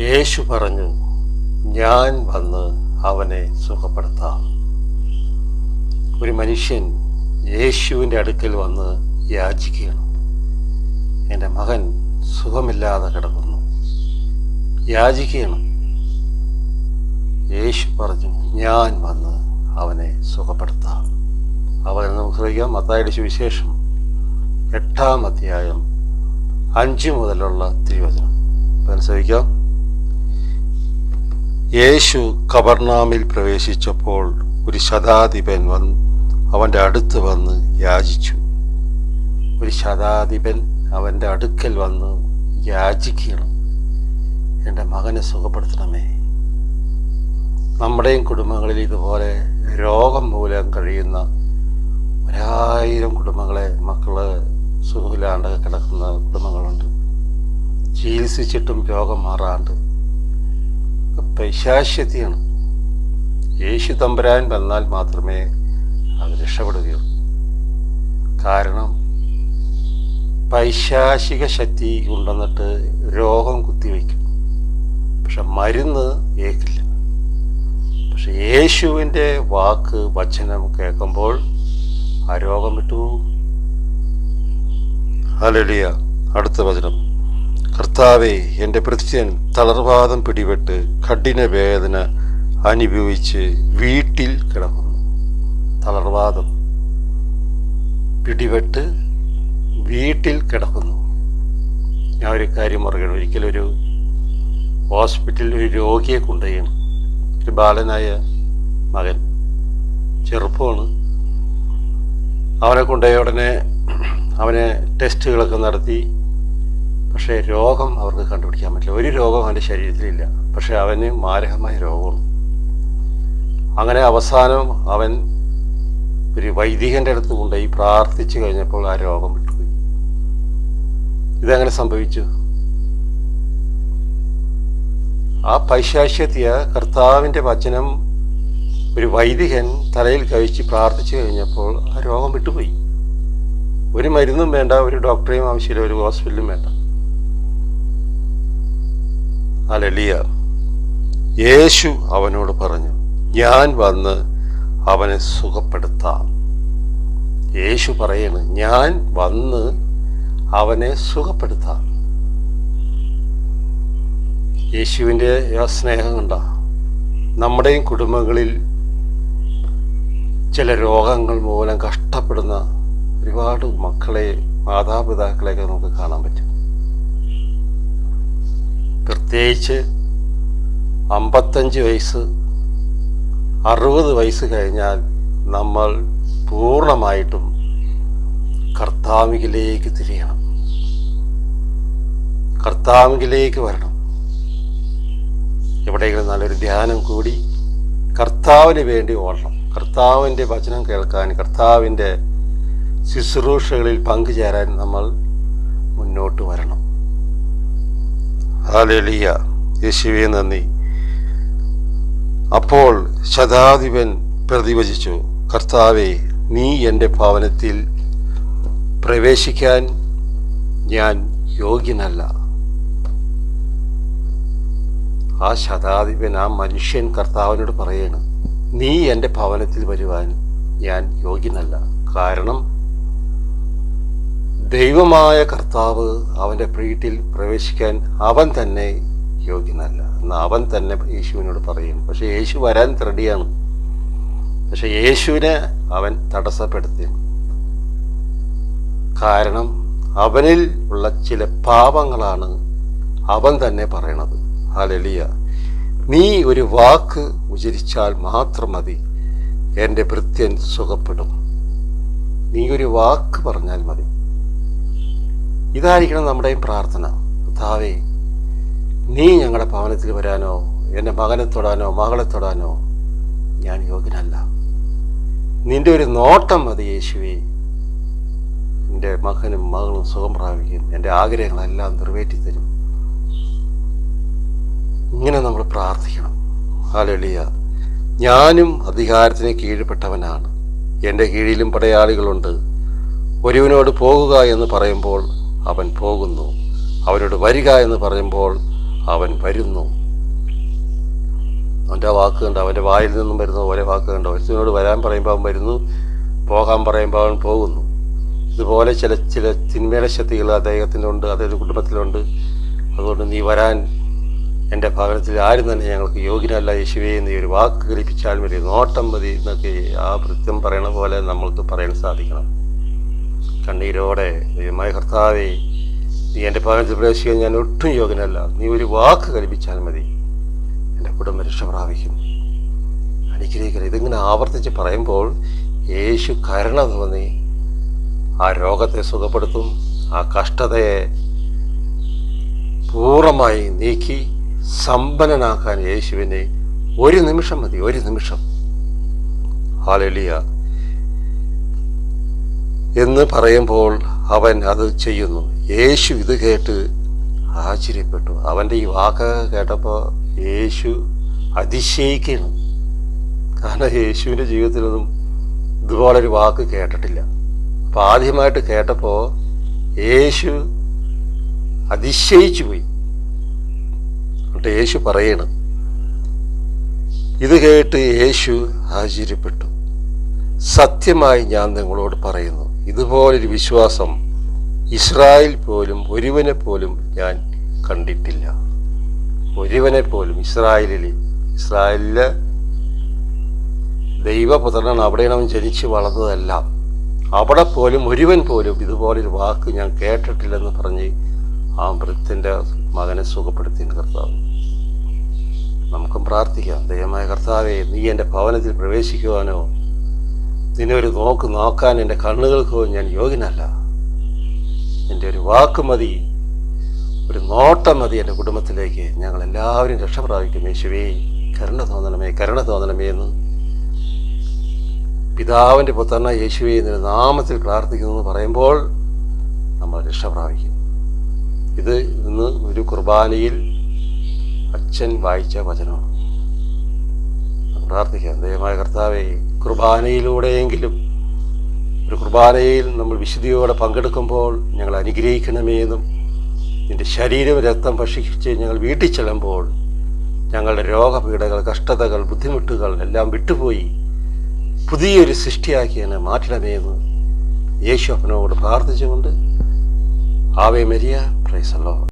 യേശു പറഞ്ഞു ഞാൻ വന്ന് അവനെ സുഖപ്പെടുത്താം. ഒരു മനുഷ്യൻ യേശുവിന്റെ അടുക്കൽ വന്ന് യാചിക്കുകയാണ്. എന്റെ മകൻ സുഖമില്ലാതെ കിടക്കുന്നു. യാചിക്കുകയാണ്. യേശു പറഞ്ഞു ഞാൻ വന്ന് അവനെ സുഖപ്പെടുത്താം. അവനെ നമുക്ക് അറിയാം മത്തായുടെ സുവിശേഷം എട്ടാം അധ്യായം അഞ്ച് മുതലുള്ള തിരുവചനം. അനുസരിക്കാം യേശു കബർനാമിൽ പ്രവേശിച്ചപ്പോൾ ഒരു ശതാധിപൻ വന്ന്. അവന്റെ അടുത്ത് വന്ന് യാചിച്ചു. ഒരു ശതാധിപൻ അവന്റെ അടുക്കൽ വന്ന് യാചിക്കണം. എന്റെ മകനെ സുഖപ്പെടുത്തണമേ. നമ്മുടെയും കുടുംബങ്ങളിൽ ഇതുപോലെ രോഗം മൂലം കഴിയുന്ന ഒരായിരം കുടുംബങ്ങളെ മക്കൾ സുഖമില്ലാണ്ട് കിടക്കുന്ന കുടുംബങ്ങളുണ്ട്. ചികിത്സിച്ചിട്ടും രോഗം മാറാണ്ട് പൈശാശ്യത്തിയാണ് യേശു തമ്പുരാൻ വന്നാൽ മാത്രമേ അത് രക്ഷപ്പെടുകയുള്ളൂ. കാരണം പൈശാചിക ശക്തി കൊണ്ടുവന്നിട്ട് രോഗം കുത്തിവെക്കും. പക്ഷെ മരുന്ന് ഏക്കില്ല. പക്ഷെ യേശുവിന്റെ വാക്ക് വചനം കേൾക്കുമ്പോൾ ആ രോഗം വിട്ടു ഹലലിയ അടുത്ത വചനം. കർത്താവെ എന്റെ ഭൃത്യൻ തളർവാദം പിടിപെട്ട് കഠിന വേദന അനുഭവിച്ച് വീട്ടിൽ കിടക്കുന്നു. തളർവാദം പിടിപെട്ട് വീട്ടിൽ കിടക്കുന്നു. ഞാൻ ഒരു കാര്യം പറയുകയാണ് ഒരിക്കലൊരു ഹോസ്പിറ്റലിൽ ഒരു രോഗിയെ കൊണ്ടുപോയാണ് ഒരു ബാലനായ മകൻ ചെറുപ്പമാണ്. അവനെ കൊണ്ടുപോയ ഉടനെ അവനെ ടെസ്റ്റുകളൊക്കെ നടത്തി പക്ഷേ രോഗം അവർക്ക് കണ്ടുപിടിക്കാൻ പറ്റില്ല. ഒരു രോഗം അവന്റെ ശരീരത്തിലില്ല. പക്ഷേ അവന് മാരകമായ രോഗമാണ് അങ്ങനെ അവസാനം അവൻ ഒരു വൈദികന്റെ അടുത്ത് കൊണ്ടുപോയി പ്രാർത്ഥിച്ചു കഴിഞ്ഞപ്പോൾ ആ രോഗം വിട്ടുപോയി. ഇതെങ്ങനെ സംഭവിച്ചു. ആ പൈശാശ്യത്തിയ കർത്താവിന്റെ വചനം ഒരു വൈദികൻ തലയിൽ കഴിച്ച് പ്രാർത്ഥിച്ചു കഴിഞ്ഞപ്പോൾ ആ രോഗം വിട്ടുപോയി. ഒരു മരുന്നും വേണ്ട ഒരു ഡോക്ടറെയും ആവശ്യമില്ല ഒരു ഹോസ്പിറ്റലും വേണ്ട. ആ ലളിയ യേശു അവനോട് പറഞ്ഞു ഞാൻ വന്ന് അവനെ സുഖപ്പെടുത്താം. യേശു പറയണ് ഞാൻ വന്ന് അവനെ സുഖപ്പെടുത്താം. യേശുവിന്റെ സ്നേഹം കണ്ട. നമ്മുടെയും കുടുംബങ്ങളിൽ ചില രോഗങ്ങൾ മൂലം കഷ്ടപ്പെടുന്ന ഒരുപാട് മക്കളെ മാതാപിതാക്കളെയൊക്കെ നമുക്ക് കാണാൻ പറ്റും. പ്രത്യേകിച്ച് അമ്പത്തഞ്ച് വയസ്സ് അറുപത് വയസ്സ് കഴിഞ്ഞാൽ നമ്മൾ പൂർണമായിട്ടും കർത്താവിലേക്ക് തിരിയണം. കർത്താവിലേക്ക് വരണം. എവിടെയെങ്കിലും നല്ലൊരു ധ്യാനം കൂടി കർത്താവിന് വേണ്ടി ഓടണം. കർത്താവിന്റെ വചനം കേൾക്കാൻ കർത്താവിന്റെ ശുശ്രൂഷകളിൽ പങ്കുചേരാൻ നമ്മൾ മുന്നോട്ട് വരണം. ഹാലലിയ യേശുവേ നന്ദി. അപ്പോൾ ശതാധിപൻ പ്രതിവചിച്ചു കർത്താവെ നീ എന്റെ ഭവനത്തിൽ പ്രവേശിക്കാൻ ഞാൻ യോഗ്യനല്ല. ആ ശതാധിപൻ ആ മനുഷ്യൻ കർത്താവിനോട് പറയാണ് നീ എന്റെ ഭവനത്തിൽ വരുവാൻ ഞാൻ യോഗ്യനല്ല. കാരണം ദൈവമായ കർത്താവ് അവന്റെ പ്രീട്ടിൽ പ്രവേശിക്കാൻ അവൻ തന്നെ യോഗ്യനല്ല. എന്ന് അവൻ തന്നെ യേശുവിനോട് പറയും പക്ഷെ യേശു വരാൻ റെഡിയാണ് പക്ഷെ യേശുവിനെ അവൻ തടസ്സപ്പെടുത്തി കാരണം അവനിൽ ഉള്ള ചില പാപങ്ങളാണ് അവൻ തന്നെ പറയണത്. ഹാലലിയ നീ ഒരു വാക്ക് ഉചരിച്ചാൽ മാത്രം മതി. എന്റെ ഭൃത്യൻ സുഖപ്പെടും. നീ ഒരു വാക്ക് പറഞ്ഞാൽ മതി. ഇതായിരിക്കണം നമ്മുടെയും പ്രാർത്ഥന. കർത്താവേ നീ ഞങ്ങളുടെ ഭവനത്തിൽ വരാനോ എന്റെ മകനെ തൊടാനോ മകളെ തൊടാനോ ഞാൻ യോഗ്യനല്ല. നിന്റെ ഒരു നോട്ടം മതി യേശുവേ. എന്റെ മകനും മകളും സുഖം പ്രാപിക്കും. എന്റെ ആഗ്രഹങ്ങളെല്ലാം നിറവേറ്റി തരും. ഇങ്ങനെ നമ്മൾ പ്രാർത്ഥിക്കണം. ഹാലളിയ ഞാനും അധികാരത്തിന് കീഴ്പ്പെട്ടവനാണ്. എന്റെ കീഴിലും പടയാളികളുണ്ട്. ഒരുവനോട് പോകുക എന്ന് പറയുമ്പോൾ അവൻ പോകുന്നു. അവരോട് വരിക എന്ന് പറയുമ്പോൾ അവൻ വരുന്നു. അവന്റെ വാക്ക് കണ്ട് അവന്റെ വായിൽ നിന്നും വരുന്ന ഓരോ വാക്ക് കണ്ട് ഒരുത്തിനോട് വരാൻ പറയുമ്പോൾ അവൻ വരുന്നു. പോകാൻ പറയുമ്പോൾ അവൻ പോകുന്നു. ഇതുപോലെ ചില ചില തിന്മയുടെ ശക്തികൾ അദ്ദേഹത്തിന്റെ ഉണ്ട് അതായത് കുടുംബത്തിലുണ്ട്. അതുകൊണ്ട് നീ വരാൻ എന്റെ ഭവനത്തിൽ ആരും തന്നെ ഞങ്ങൾക്ക് യോഗ്യനല്ല. യേശുവേ നീ ഒരു വാക്ക് കളിപ്പിച്ചാൽ മതി. നോട്ടം മതി എന്നൊക്കെ ആ വൃത്യം പറയണ പോലെ നമ്മൾക്ക് പറയാൻ സാധിക്കണം. കണ്ണീരോടെ ദൈവമായ കർത്താവെ നീ എന്റെ ഭവനത്തിൽ പ്രവേശിക്കാൻ ഞാൻ ഒട്ടും യോഗ്യനല്ല. നീ ഒരു വാക്ക് കൽപ്പിച്ചാൽ മതി. എന്റെ കുടുംബ രക്ഷ പ്രാപിക്കും അനുഗ്രഹിക്കരുത് ഇതിങ്ങനെ ആവർത്തിച്ച് പറയുമ്പോൾ യേശു കരുണ തോന്നി. ആ രോഗത്തെ സുഖപ്പെടുത്തും ആ കഷ്ടതയെ പൂർണമായി നീക്കി സമ്പന്നനാക്കാൻ യേശുവിനെ ഒരു നിമിഷം മതി ഒരു നിമിഷം. ഹാലലിയ എന്ന് പറയുമ്പോൾ അവൻ അത് ചെയ്യുന്നു. യേശു ഇത് കേട്ട് ആശ്ചര്യപ്പെട്ടു. അവന്റെ ഈ വാക്ക് കേട്ടപ്പോൾ യേശു അതിശയിക്കണം കാരണം യേശുവിന്റെ ജീവിതത്തിലൊന്നും ഇതുപോലൊരു വാക്ക് കേട്ടിട്ടില്ല. അപ്പോൾ ആദ്യമായിട്ട് കേട്ടപ്പോൾ യേശു അതിശയിച്ചു പോയി. എന്നിട്ട് യേശു പറയണം ഇത് കേട്ട് യേശു ആശ്ചര്യപ്പെട്ടു. സത്യമായി ഞാൻ നിങ്ങളോട് പറയുന്നു. ഇതുപോലൊരു വിശ്വാസം ഇസ്രായേൽ പോലും ഒരുവനെ പോലും ഞാൻ കണ്ടിട്ടില്ല. ഒരുവനെ പോലും ഇസ്രായേലിൽ ഇസ്രായേലിലെ ദൈവപുത്രനാണ് അവിടെയാണ് അവൻ ജനിച്ച് വളർന്നതെല്ലാം. അവിടെ പോലും ഒരുവൻ പോലും ഇതുപോലൊരു വാക്ക് ഞാൻ കേട്ടിട്ടില്ലെന്ന് പറഞ്ഞ് ആ വൃത്തിന്റെ മകനെ സുഖപ്പെടുത്തി കർത്താവ്. നമുക്കും പ്രാർത്ഥിക്കാം. ദൈവമായ കർത്താവെ നീ എന്റെ ഭവനത്തിൽ പ്രവേശിക്കുവാനോ നിന്നെ ഒരു നോക്ക് നോക്കാൻ എന്റെ കണ്ണുകൾക്കോ ഞാൻ യോഗ്യനല്ല. എന്റെ ഒരു വാക്ക് മതി ഒരു നോട്ടം മതി എന്റെ കുടുംബത്തിലേക്ക്. ഞങ്ങൾ എല്ലാവരും രക്ഷ പ്രാപിക്കും യേശുവേ. കരുണ തോന്നണമേ കരുണ തോന്നണമേ എന്ന് പിതാവിന്റെ പുത്രന യേശുവെ എന്നൊരു നാമത്തിൽ പ്രാർത്ഥിക്കുന്നു എന്ന് പറയുമ്പോൾ നമ്മൾ രക്ഷ പ്രാപിക്കും ഇത് ഇന്ന് ഒരു കുർബാനയിൽ അച്ഛൻ വായിച്ച വചനമാണ്. പ്രാർത്ഥിക്കാം. ദയമായ കർത്താവെ കുർബാനയിലൂടെയെങ്കിലും ഒരു കുർബാനയിൽ നമ്മൾ വിശുദ്ധിയോടെ പങ്കെടുക്കുമ്പോൾ ഞങ്ങൾ അനുഗ്രഹിക്കണമേ എന്നും ശരീരം രക്തം ഭക്ഷിച്ച് ഞങ്ങൾ വീട്ടിൽ ചെല്ലുമ്പോൾ ഞങ്ങളുടെ രോഗപീഠകൾ കഷ്ടതകൾ ബുദ്ധിമുട്ടുകൾ എല്ലാം വിട്ടുപോയി പുതിയൊരു സൃഷ്ടിയാക്കി എന്നെ മാറ്റണമേ യേശു അപ്പനോട് പ്രാർത്ഥിച്ചുകൊണ്ട്. Ave Maria. പ്രൈസല്ലോ